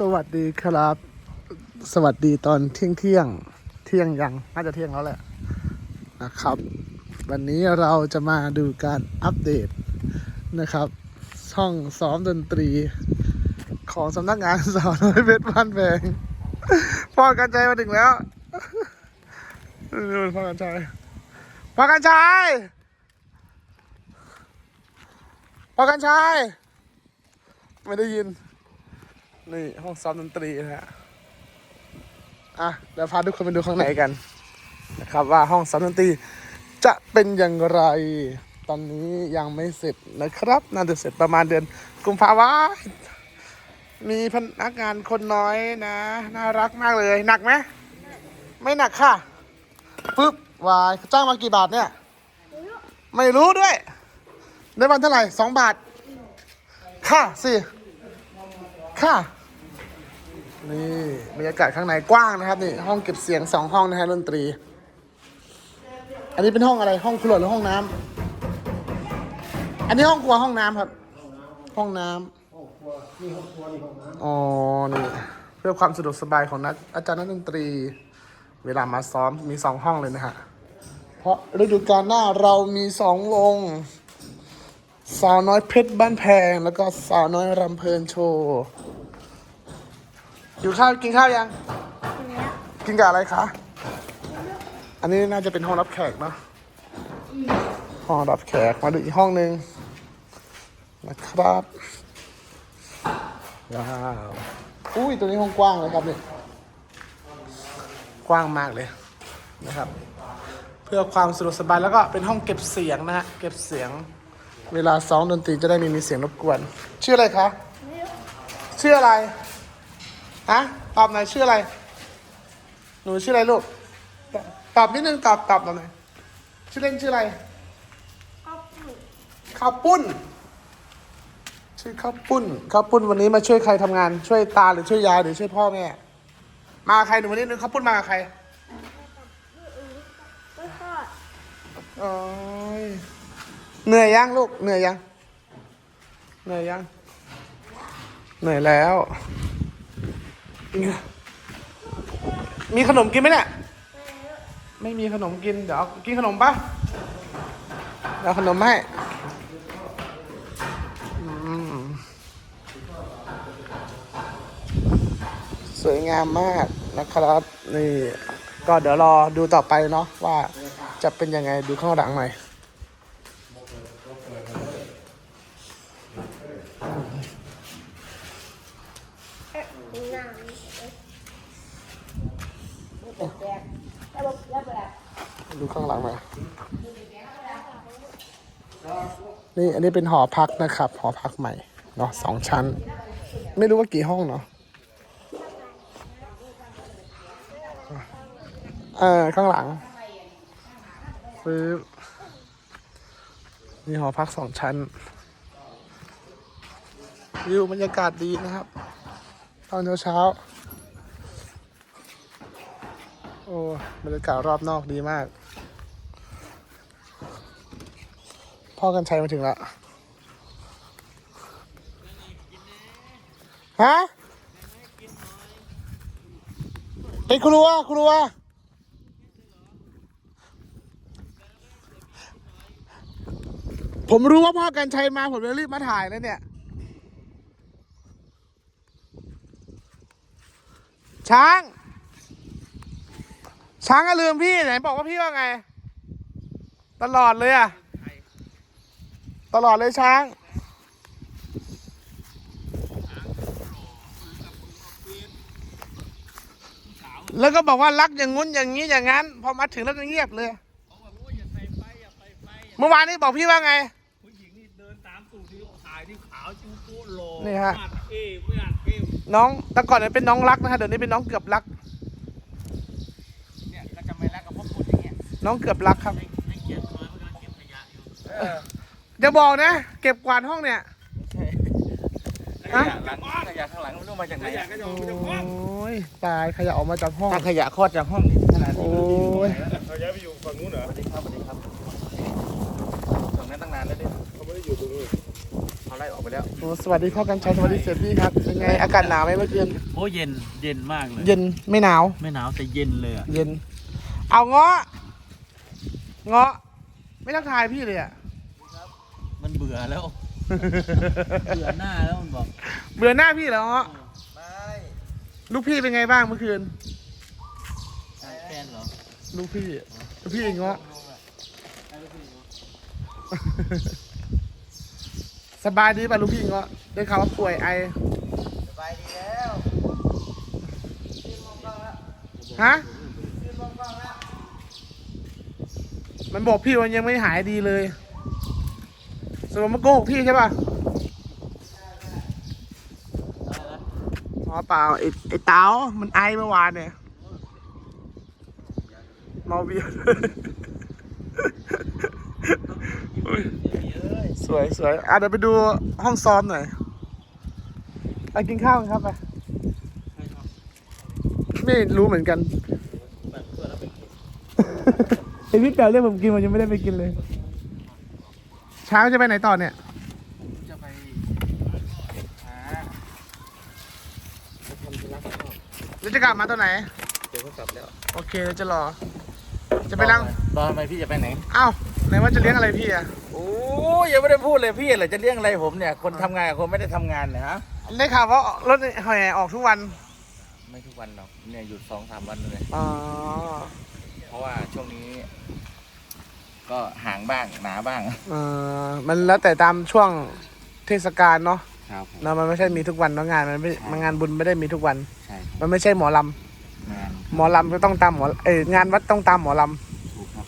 สวัสดีครับ สวัสดีตอนเที่ยงเที่ยงเที่ยงยังน่าจะเที่ยงแล้วแหละนะครับ วันนี้เราจะมาดูการอัปเดตนะครับ ช่องซ้อมดนตรีของสำนักงานสาวน้อยเพชรบ้านแพงพ่อกันใจมาถึงแล้วนู่นพ่อกันชัยพ่อกันชัยพ่อกันชัยไม่ได้ยิน นี่ห้องซ้อมดนตรีนะฮะ อะเดี๋ยวพาทุกคนไปดูข้างในกัน นะครับว่าห้องซ้อมดนตรีจะเป็นอย่างไร ตอนนี้ยังไม่เสร็จนะครับ น่าจะเสร็จประมาณเดือนกุมภาวะมีพนักงานคนน้อยนะ น่ารักมากเลย หนักไหม ไม่หนักค่ะปึ๊บวายจ้างมากี่บาทเนี่ย ไม่รู้ด้วย ได้วันเท่าไหร่สองบาท ค่ะสิ ค่ะ นี่บรรยากาศข้างในกว้างนะครับนี่ห้องเก็บเสียงสองห้องนะฮะดนตรี อันนี้เป็นห้องอะไรห้องครัวหรือห้องน้ำอันนี้ห้องครัวห้องน้ำครับห้องน้ำอ๋อนี่เพื่อความสะดวกสบายของนักอาจารย์นักดนตรี เวลามาซ้อมมีสองห้องเลยนะฮะเพราะฤดูกาลหน้าเรามีสองวงสาวน้อยเพชรบ้านแพง แล้วก็สาวน้อยรำเพลินโชว์ อยู่ข้าวกินข้าวยัง กินกับอะไรคะ อันนี้น่าจะเป็นห้องรับแขกเนอะห้องรับแขกมาดูอีกห้องหนึ่งนะครับว้าวอุ้ยตัวนี้ห้องกว้างเลยครับนี่กว้างมากเลยนะครับ เพื่อความสะดวกสบายแล้วก็เป็นห้องเก็บเสียงนะฮะเก็บเสียง เวลาซ้อมดนตรีจะได้ไม่มีเสียงรบกวน ชื่ออะไรคะชื่ออะไร ฮะตอบหน่อยชื่ออะไร หนูชื่ออะไรลูกตตอบนิดนึงตอบตอบหน่อยชื่อเล่นชื่ออะไร ข้าวปุ้น ชื่อข้าวปุ้น ข้าวปุ้นวันนี้มาช่วยใครทำงาน ช่วยตาหรือช่วยยายหรือช่วยพ่อแม่ มากับใครหนูวันนี้นึงข้าวปุ้นมากับใครโอ้ยเหนื่อยยังลูก เหนื่อยยัง เหนื่อยยัง เหนื่อยแล้ว มีขนมกินไหมเนี่ยไม่มีขนมกิน เดี๋ยวเอากินขนมปะเดี๋ยวเอาขนมมาให้สวยงามมากนะครับ นี่ ก็เดี๋ยวรอดูต่อไปเนาะว่าจะเป็นยังไงดูข้างหลังหน่อย ดูข้างหลังหน่อยนี่อันนี้เป็นหอพักนะครับ หอพักใหม่เนาะสองชั้น ไม่รู้ว่ากี่ห้องเนาะเออข้างหลังซื้อมีหอพักสองชั้นวิวบรรยากาศดีนะครับ ตอนเช้าๆโอ้บรรยากาศรอบนอกดีมาก พ่อกันชัยมาถึงแล้วฮะเป็นครัวครัวผมรู้ว่าพ่อกันชัยมา ผมเลยรีบมาถ่ายแล้วเนี่ย ช้าง ช้างก็ลืมพี่ไหนบอกว่าพี่ว่าไง ตลอดเลยอะ ตลอดเลยช้าง แล้วก็บอกว่ารักอย่างงุ้นอย่างนี้อย่างนั้น พอมาถึงแล้วก็เงียบเลย เมื่อวานนี้บอกพี่ว่าไงผู้หญิงนี่เดินตามตู่ที่ถ่ายที่ขาวจิ้วโป๊ะโลนี่ฮะอัดเอ้ไม่อัดเอ้น้องแต่ก่อนเนี่ยเป็นน้องรักนะฮะเดี๋ยวนี้เป็นน้องเกือบรักเนี่ยก็จะไม่รักกับพ่อพูดอย่างเงี้ยน้องเกือบรักครับให้ให้เกียรติมาเมื่อ อยู่เออจะบอกนะ เก็บกวาดห้องเนี่ยขยะหลังขยะข้างหลังไม่รู้มาจากไหนขยะก็จะออกมาจากห้องโอ้ยตายขยะออกมาจากห้อง ถ้าขยะคลอดจากห้องนี่ขนาดโอ้นี้ยเขาย้ายไปอยู่ฝั่งนู้นเหรอสวัสดีครับสวัสดีครับตรงนั้นตั้งนานแล้วดิเขาไม่ได้อยู่ตรงนี้เอาไรล่ออกไปแล้ว โอ้สวัสดีพ่อกันชัยสวัสดีเสียพี่ครับเป็นไงอากาศหนาวไหมเมื่อคืนโอ้เย็นเย็นมากเลย เย็นไม่หนาว ไม่หนาวแต่เย็นเลยอะเย็น เอาเงาะเงาะไม่ต้องทายพี่เลยอะมันเบื่อแล้ว เบื่อหน้าแล้วมันบอกเบื่อหน้าพี่เหรอเงาะไม่ลูกพี่เป็นไงบ้างเมื่อคืนแฟนเหรอลูกพี่ลูกพี่เงาะสบายดีป่ะลูกพี่เงาะได้ข่าวว่าป่วยไอสบายดีแล้วฮะมันบอกพี่ว่ายังไม่หายดีเลย สรุปมันโกหกพี่ใช่ป่ะอ๋อเปล่าไอ้ไอ้เต้ามันไอเมื่อวานเนี่ยเมาเบียร์อุ๊ยสวยสวยอะเดี๋ยวไปดูห้องซ้อมหน่อยไปกินข้าวกันครับไปไม่รู้เหมือนกันไอพี่แป๋วเรียกผมกินผมยังไม่ได้ไปกินเลยเช้าจะไปไหนต่อเนี่ยจะไปหาไปทำธุระข้างนอกแล้วจะกลับมาตอนไหน เดี๋ยวก็กลับแล้วโอเคเดี๋ยวจะรอ จะไปนั่งตอนทำไมพี่จะไปไหน อ้าวไหนว่าจะเลี้ยงอะไรพี่อะโอ้ยยังไม่ได้พูดเลยพี่เหรอจะเลี้ยงอะไรผมเนี่ย คนทำงานกับคนไม่ได้ทำงานเนะฮะ ได้ข่าวว่ารถแห่ออกทุกวันไม่ทุกวันหรอกเนี่ยหยุดสองสามวันเลย อ๋อเพราะว่าช่วงนี้ ก็ห่างบ้างหนาบ้างเออมันแล้วแต่ตามช่วงเทศกาลเนาะครับเนอะมันไม่ใช่มีทุกวันเนาะงานมันไม่มันงานบุญไม่ได้มีทุกวัน ใช่มันไม่ใช่หมอลงานำหมอลำก็ต้องตามหมอเอ้ยงานวัดต้องตามหมอลถูกครับ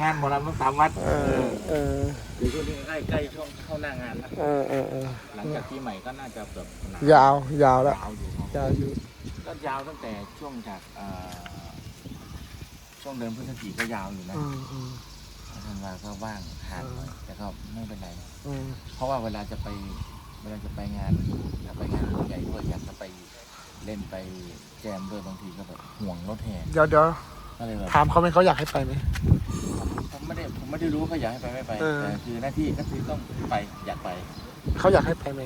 งานหมอลำต้องตามวัดำเออเออเดี๋ยวช่วงนี้ใกล้ใกล้ช่วงเข้าหน้างานแล้วเออเออเออหลังจากปีใหม่ก็น่าจะแบบหนยาวยาวแล้วยาวอยู่ครับยาวอยู่ก็ยาวตั้งแต่ช่วงจากเอ่อ ช่วงเดือนพฤศจิกก็ยาวอยู่นะอืมอืม ธันวาก็ว่างห่างหน่อยแต่ก็ไม่เป็นไร อืม เพราะว่าเวลาจะไปเวลาจะไปงานจะไปงานใหญ่ด้วยอยากจะไปเล่นไปแจมด้วยบางทีก็แบบห่วงรถแห่เดี๋ยวเดี๋ยวก็เลยแบบถามเขาไหมเขาอยากให้ไปไหม ผมไม่ได้ผมไม่ได้รู้เขาอยากให้ไปไม่ไปเออ แต่คือหน้าที่ก็คือต้องไปอยากไปเขาอยากให้ไปไหม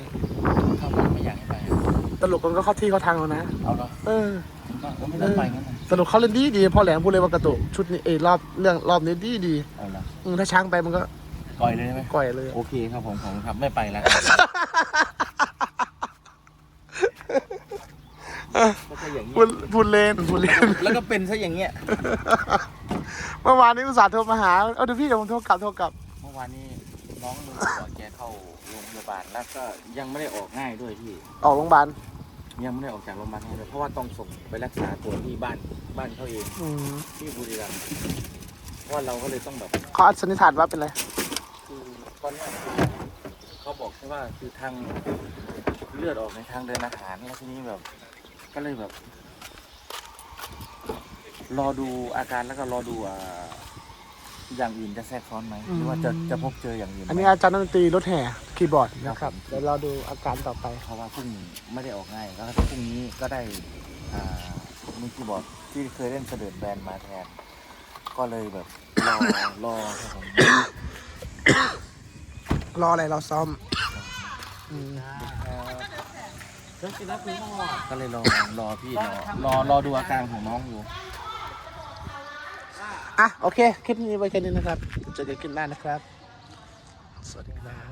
ถ้ามันไม่อยากให้ไปอะตลกมันก็เข้าที่เข้าทางแล้วนะ เอาเหรอเออ ผมก็ผมไม่ต้องไปงั้นนะ สรุปเขาเล่นดีดีพอแหลมพูดเลยว่ากระตุกชุดนี้เอยรอบเรื่องรอบนี้ดีดีเอาเหรออืมถ้าช้างไปมันก็ปล่อยเลยได้ไหมก่อยเลยโอเคครับผมผมครับไม่ไปแล้วก็แค่อย่างนี้พูดพูดเล่นพูดเล่น แล้วก็เป็นซะอย่างเงี้ยเมื่อวานนี้อุตส่าห์โทรมาหา เอาเดี๋ยวพี่เดี๋ยวผมโทรกลับโทรกลับ เมื่อวานนี้น้องลุงบอกแกเข้าโรงพยาบาลแล้วก็ยังไม่ได้ออกง่ายด้วยพี่ออกโรงพยาบาล ยังไม่ได้ออกจากโรงพยาบาลง่ายเลยเพราะว่าต้องส่งไปรักษาตัวที่บ้านบ้านเขาเองอืมที่บุรีรัมย์เพราะว่าเราก็เลยต้องแบบเขาสันนิษฐานว่าเป็นไร คือตอนเนี้ยเขาบอกแค่ว่าคือทางเลือดออกในทางเดินอาหารแล้วทีนี้แบบ ก็เลยแบบ รอดูอาการแล้วก็รอดูอ่า อย่างอื่นจะแทรกซ้อนไหมหรือว่าจะจะพบเจออย่างอื่นไหมอันนี้อาจารย์ดนตรีรถแห่คีย์บอร์ดนะคครัรับบเดี๋ยวเราดูอาการต่อไป เพราะว่าพรุ่งนี้ไม่ได้ออกง่ายแล้วก็พรุ่งนี้ก็ได้อ่ามือคีย์บอร์ดที่เคยเล่นเสด็จแบนมาแทน ก็เลยแบบรอรอครับผมรออะไรเราซ้อมอืมก็เลยรอรอพี่รอรอรอดูอาการของน้องอยู่ อะโอเค คลิปนี้ไว้แค่นี้นะครับ เจอกันคลิปหน้านะครับ สวัสดีครับ